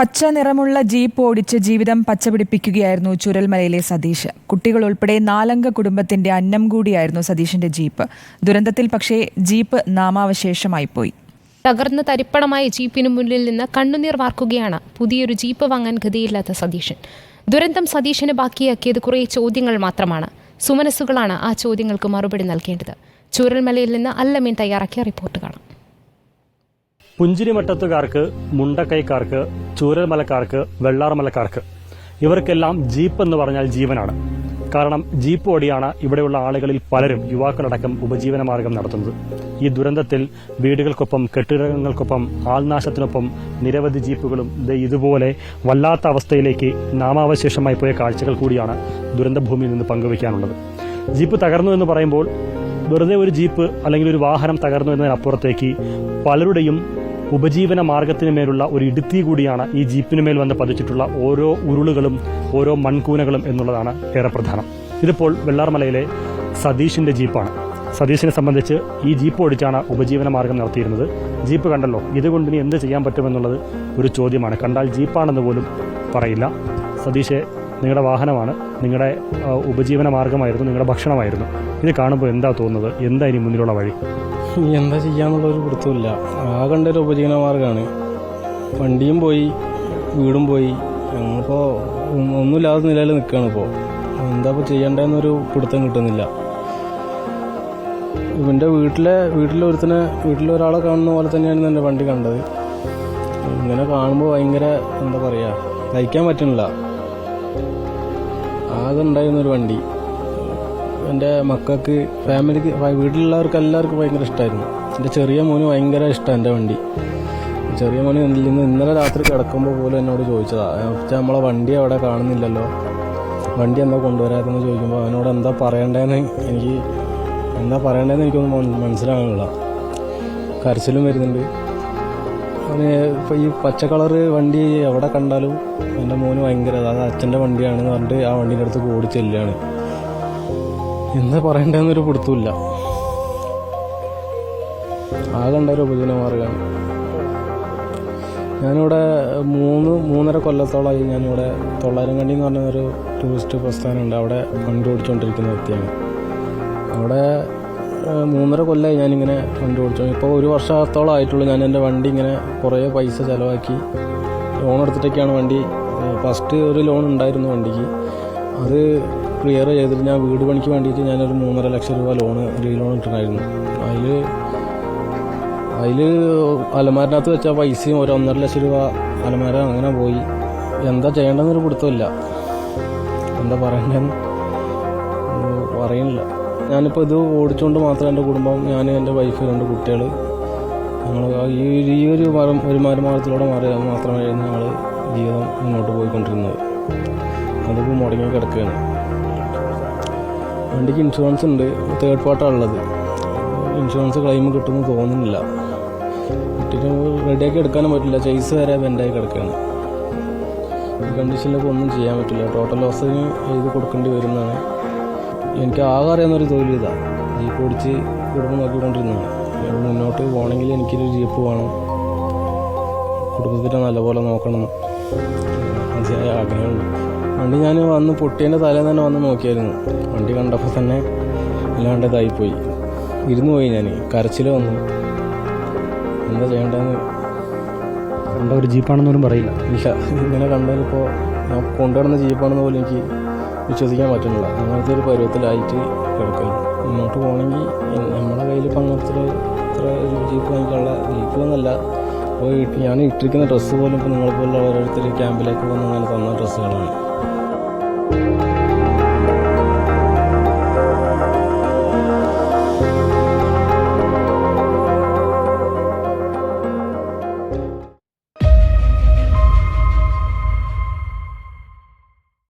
പച്ച നിറമുള്ള ജീപ്പ് ഓടിച്ച് ജീവിതം പച്ചപിടിപ്പിക്കുകയായിരുന്നു ചുരൽമലയിലെ സതീഷ്. കുട്ടികൾ ഉൾപ്പെടെ നാലംഗ കുടുംബത്തിന്റെ അന്നം കൂടിയായിരുന്നു സതീഷിന്റെ ജീപ്പ്. ദുരന്തത്തിൽ പക്ഷേ ജീപ്പ് നാമാവശേഷമായി പോയി. തകർന്ന് തരിപ്പണമായ ജീപ്പിനു മുന്നിൽ നിന്ന് കണ്ണുനീർ വാർക്കുകയാണ് പുതിയൊരു ജീപ്പ് വാങ്ങാൻ ഗതിയില്ലാത്ത സതീഷൻ. ദുരന്തം സതീഷിന് ബാക്കിയാക്കിയത് കുറേ ചോദ്യങ്ങൾ മാത്രമാണ്. സുമനസ്സുകളാണ് ആ ചോദ്യങ്ങൾക്ക് മറുപടി നൽകേണ്ടത്. ചൂരൽമലയിൽ നിന്ന് അല്ലമീൻ തയ്യാറാക്കിയ റിപ്പോർട്ട് കാണാം. പുഞ്ചിരിമട്ടത്തുകാർക്ക് മുണ്ടക്കൈക്കാർക്ക് ചൂരൽമലക്കാർക്ക് വെള്ളാർമലക്കാർക്ക് ഇവർക്കെല്ലാം ജീപ്പ് എന്ന് പറഞ്ഞാൽ ജീവനാണ്. കാരണം ജീപ്പ് ഓടിയാണ് ഇവിടെയുള്ള ആളുകളിൽ പലരും യുവാക്കളടക്കം ഉപജീവന മാർഗം നടത്തുന്നത്. ഈ ദുരന്തത്തിൽ വീടുകൾക്കൊപ്പം കെട്ടിടങ്ങൾക്കൊപ്പം ആൾനാശത്തിനൊപ്പം നിരവധി ജീപ്പുകളും ഇതുപോലെ വല്ലാത്ത അവസ്ഥയിലേക്ക് നാമാവശേഷമായി പോയ കാഴ്ചകൾ കൂടിയാണ് ദുരന്തഭൂമിയിൽ നിന്ന് പങ്കുവയ്ക്കാനുള്ളത്. ജീപ്പ് തകർന്നു എന്ന് പറയുമ്പോൾ വെറുതെ ഒരു ജീപ്പ് അല്ലെങ്കിൽ ഒരു വാഹനം തകർന്നു എന്നതിനപ്പുറത്തേക്ക് പലരുടെയും ഉപജീവന മാർഗത്തിന് മേലുള്ള ഒരു ഇടുത്തി കൂടിയാണ് ഈ ജീപ്പിന് മേൽ വന്ന് പതിച്ചിട്ടുള്ള ഓരോ ഉരുളുകളും ഓരോ മൺകൂനകളും എന്നുള്ളതാണ് ഏറെ പ്രധാനം. ഇതിപ്പോൾ വെള്ളാർമലയിലെ സതീഷിന്റെ ജീപ്പാണ്. സതീഷിനെ സംബന്ധിച്ച് ഈ ജീപ്പ് ഓടിച്ചാണ് ഉപജീവന മാർഗം നടത്തിയിരുന്നത്. ജീപ്പ് കണ്ടല്ലോ ഇതുകൊണ്ട് ഇനി എന്ത് ചെയ്യാൻ പറ്റുമെന്നുള്ളത് ഒരു ചോദ്യമാണ്. കണ്ടാൽ ജീപ്പാണെന്ന് പോലും പറയില്ല. സതീഷെ നിങ്ങളുടെ വാഹനമാണ് നിങ്ങളുടെ ഉപജീവന മാർഗമായിരുന്നു നിങ്ങളുടെ ഭക്ഷണമായിരുന്നു. ഇത് കാണുമ്പോൾ എന്താ തോന്നുന്നത്? എന്താ ഇനി മുന്നിലുള്ള വഴി? എന്താ ചെയ്യാന്നുള്ള ഒരു പിടുത്തമില്ല ആ ഒരു ഉപജീവന മാർഗമാണ് വണ്ടിയും പോയി വീടും പോയി. ഞങ്ങളിപ്പോൾ ഒന്നുമില്ലാതെ നിലയിൽ നിൽക്കുകയാണ് ഇപ്പോൾ എന്താ ഇപ്പോൾ ചെയ്യേണ്ടതെന്നൊരു പിടുത്തം കിട്ടുന്നില്ല. ഇവന്റെ വീട്ടിലെ വീട്ടിലെ ഒരുത്തനെ വീട്ടിലെ ഒരാളെ കാണുന്ന പോലെ തന്നെയാണ് എന്റെ വണ്ടി കണ്ടത്. ഇങ്ങനെ കാണുമ്പോൾ ഭയങ്കര എന്താ പറയുക തയ്ക്കാൻ പറ്റുന്നില്ല. ആകെ ഉണ്ടായിരുന്നൊരു വണ്ടി. എന്റെ മക്കൾക്ക് ഫാമിലിക്ക് വീട്ടിലുള്ളവർക്ക് എല്ലാവർക്കും ഭയങ്കര ഇഷ്ടമായിരുന്നു എന്റെ ചെറിയ മോന് ഭയങ്കര ഇഷ്ടമാണ് എന്റെ വണ്ടി. ചെറിയ മോന് ഇന്ന് ഇന്നലെ രാത്രി കിടക്കുമ്പോൾ പോലും എന്നോട് ചോദിച്ചതാണ് നമ്മളെ വണ്ടി അവിടെ കാണുന്നില്ലല്ലോ? വണ്ടി എന്താ കൊണ്ടുവരാത്തെന്ന് ചോദിക്കുമ്പോൾ അവനോട് എന്താ പറയണ്ടതെന്ന് എനിക്ക് എന്താ പറയണ്ടതെന്ന് എനിക്കൊന്നും മനസ്സിലാകാനുള്ള കരച്ചിലും വരുന്നുണ്ട്. ഇപ്പോൾ ഈ പച്ച കളറ് വണ്ടി എവിടെ കണ്ടാലും എന്റെ മോന് ഭയങ്കര അത് അച്ഛന്റെ വണ്ടിയാണെന്ന് പറഞ്ഞിട്ട് ആ വണ്ടീന്റെ അടുത്ത് ഓടി ചെല്ലുകയാണ്. എന്താ പറയണ്ടെന്നൊരു പിടുത്തമില്ല ആകെ ഉണ്ടായൊരു ഉപജീവന മാർഗമാണ് ഞാനിവിടെ മൂന്ന് മൂന്നര കൊല്ലത്തോളമായി ഞാനിവിടെ തൊള്ളായിരംകണ്ടി എന്ന് പറഞ്ഞൊരു ടൂറിസ്റ്റ് പ്രസ്ഥാനമുണ്ട് അവിടെ വണ്ടി ഓടിച്ചുകൊണ്ടിരിക്കുന്ന വ്യക്തിയാണ്. അവിടെ മൂന്നര കൊല്ലമായി ഞാനിങ്ങനെ വണ്ടി ഓടിച്ചു. ഇപ്പോൾ ഒരു വർഷത്തോളം ആയിട്ടുള്ളൂ ഞാൻ എന്റെ വണ്ടി ഇങ്ങനെ കുറേ പൈസ ചിലവാക്കി. ലോൺ എടുത്തിട്ടൊക്കെയാണ് വണ്ടി ഫസ്റ്റ് ഒരു ലോൺ ഉണ്ടായിരുന്നു വണ്ടിക്ക്. അത് ക്ലിയർ ചെയ്തിട്ട് ഞാൻ വീട് പണിക്ക് വേണ്ടിയിട്ട് ഞാനൊരു മൂന്നര ലക്ഷം രൂപ ലോണ് റീ ലോൺ ഇട്ടിട്ടുണ്ടായിരുന്നു. അതിൽ അതിൽ അലമാരിനകത്ത് വെച്ച പൈസയും ഒരു ഒന്നര ലക്ഷം രൂപ അലമാര അങ്ങനെ പോയി. എന്താ ചെയ്യേണ്ടതെന്നൊരു പിടുത്തമില്ല എന്താ പറയണ്ടെന്ന് പറയുന്നില്ല ഞാനിപ്പോൾ ഇത് ഓടിച്ചുകൊണ്ട് മാത്രം എന്റെ കുടുംബം ഞാൻ എന്റെ വൈഫ് രണ്ട് കുട്ടികൾ ഞങ്ങൾ ഈ ഒരു- മരം ഒരു മരമാർഗത്തിലൂടെ മാറി മാത്രമായിരുന്നു ഞങ്ങൾ ജീവിതം മുന്നോട്ട് പോയിക്കൊണ്ടിരുന്നത്. അതിപ്പോൾ മുടങ്ങി കിടക്കുകയാണ്. വണ്ടിക്ക് ഇൻഷുറൻസ് ഉണ്ട്. തേർഡ് പാർട്ടാണുള്ളത് ഇൻഷുറൻസ് ക്ലെയിം കിട്ടുമെന്ന് തോന്നുന്നില്ല. കിട്ടിയിട്ട് റെഡിയാക്കി എടുക്കാനും പറ്റില്ല. ചെയ്സ് വരെ ബെൻഡായി കിടക്കുകയാണ്. കണ്ടീഷനിലൊക്കെ ഒന്നും ചെയ്യാൻ പറ്റില്ല. ടോട്ടൽ ലോസിന് എഴുതി കൊടുക്കേണ്ടി വരുന്നതാണ്. എനിക്ക് ആകെ അറിയാവുന്നൊരു തൊഴിൽ ഇതാണ് ജീപ്പ് ഓടിച്ച് കുടുംബം നോക്കിക്കൊണ്ടിരുന്നതാണ്. ഞാൻ മുന്നോട്ട് പോകണമെങ്കിൽ എനിക്കൊരു ജീപ്പ് വേണം. കുടുംബത്തിനെ നല്ലപോലെ നോക്കണം. മനസ്സിലായ ആഗ്രഹമുണ്ട് വണ്ടി ഞാൻ വന്ന് പൊട്ടിയതിന്റെ തലേന്ന് തന്നെ വന്ന് നോക്കിയായിരുന്നു. വണ്ടി കണ്ടപ്പോൾ തന്നെ അല്ലാണ്ട് ഇതായിപ്പോയി. ഇരുന്ന് പോയി ഞാൻ കരച്ചിൽ വന്നു. എന്താ ചെയ്യേണ്ടതെന്ന് കണ്ട ഒരു ജീപ്പാണെന്നൊന്നും പറയില്ല. ഇല്ല. ഇങ്ങനെ കണ്ടതിലിപ്പോൾ ഞാൻ കൊണ്ടുവരുന്ന ജീപ്പാണെന്ന് പോലും എനിക്ക് വിശ്വസിക്കാൻ പറ്റുന്നില്ല. അങ്ങനത്തെ ഒരു പരുവത്തിലായിട്ട് കിടക്കുന്നു മുന്നോട്ട് പോകണമെങ്കിൽ നമ്മുടെ കയ്യിൽ ഇപ്പം അങ്ങനത്തെ ഇത്ര ജീപ്പ് വാങ്ങിക്കാനുള്ള ജീപ്പ് എന്നല്ല. അപ്പോൾ ഞാൻ ഇട്ടിരിക്കുന്ന ഡ്രസ്സ് പോലും ഇപ്പോൾ നിങ്ങളെപ്പോലുള്ള ഓരോരുത്തർ ക്യാമ്പിലേക്ക് വന്ന് അങ്ങനെ തന്ന ഡ്രസ്സുകളാണ്.